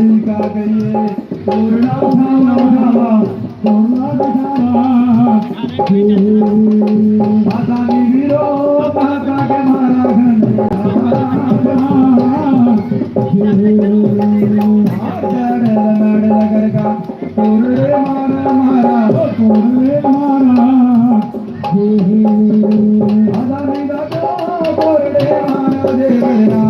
हरि का गये पूर्णा धामा धामा पूर्णा धामा माता ने वीरो माता के मारा घन पूर्णे मारा मारा पूर्णे मारा माता ने दादा पूर्णे मारा देवना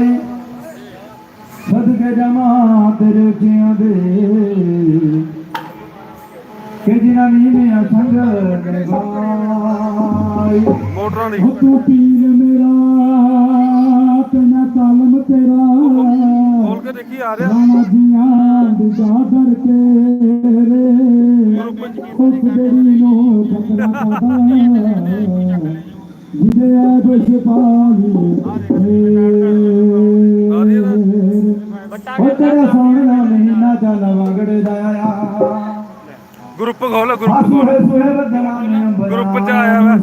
ਲਾਈ ਸਦਕੇ ਜਮਾ ਤੇਰੇ ਉੱਚਿਆਂ ਦੇ। ਕਿ ਜਿਨ੍ਹਾਂ ਨੀਵਿਆਂ ਸੰਗ ਨਿਭਾਈ ਮੋਟਰਾਂ ਦੀ। ਤੂੰ ਪੀਰ ਮੇਰਾ ਤੇ ਮੈਂ ਤਾਲਮ ਤੇਰਾ। ਖੋਲ ਕੇ ਦੇਖੀ ਆ ਰਿਹਾ। ਰਾਮਾਜੀਆਂ ਦੀ ਦਾਦਰ ਤੇਰੇ ਉਸ ਦੇਰੀ ਨੂੰ ਖਤਰਾ ਪਾਦਾ ਜਿਹਦੇ ਆ ਬਸ ਪਾਲੀ ਗਰੁੱਪ ਖੋਲ ਗਰੁੱਪ ਖੋਲ। ਗਰੁੱਪ ਚ ਆਇਆ ਵਾ।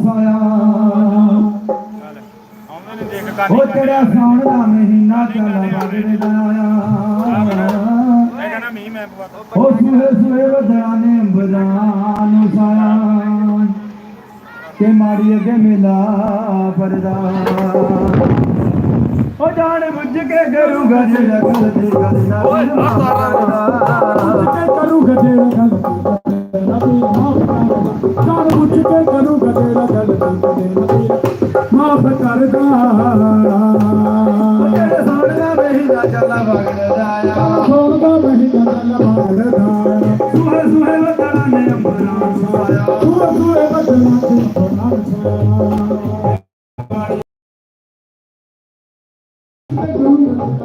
ਉਹ ਤੇਰਾ ਸਾਉਣ ਦਾ ਮਹੀਨਾ ਚੱਲ ਵਗੜੇ ਦਾ ਆ ਮੈਂ ਕਹਿੰਦਾ ਮੀਂਹ ਮੈਂ ਪਵਾ ਉਹ ਸੁਹੇ ਸੁਹੇ ਵਦਰਾਂ ਨੇ ਅੰਬਰਾਂ ਨੂੰ ਸਾਇਆ। ਕਿ ਮਾੜੀ ਅੱਗੇ ਮੇਲਾ ਪਰਦਾ ਉਹ ਜਾਣ ਬੁੱਝ ਕੇ ਕਰੂਗਾ ਜਿਹੜਾ ਗਲਤੀ ਕਰਦਾ। ਓਏ, ਆਹ ਤਾਰਾ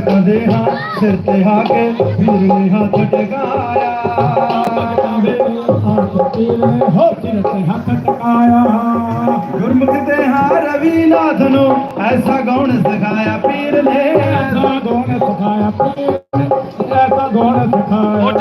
ਭਗਤਾਂ ਦੇ ਹਾਂ ਸਿਰ ਤੇ ਹਾ ਕੇ ਵੀਰ ਨੇ ਹੱਥ ਟਿਕਾਇਆ। ਹੋ ਚਿਰ ਤੇ ਹੱਥ ਟਕਾਇਆ। ਗੁਰਮੁਖ ਤੇ ਹਾਂ ਰਵੀਨਾਥ ਨੂੰ ਐਸਾ ਗਾਉਣ ਸਿਖਾਇਆ ਪੀਰ ਨੇ, ਐਸਾ ਗੋਣ ਸਿਖਾਇਆ ਐਸਾ ਗੋਣ ਸਿਖਾਇਆ।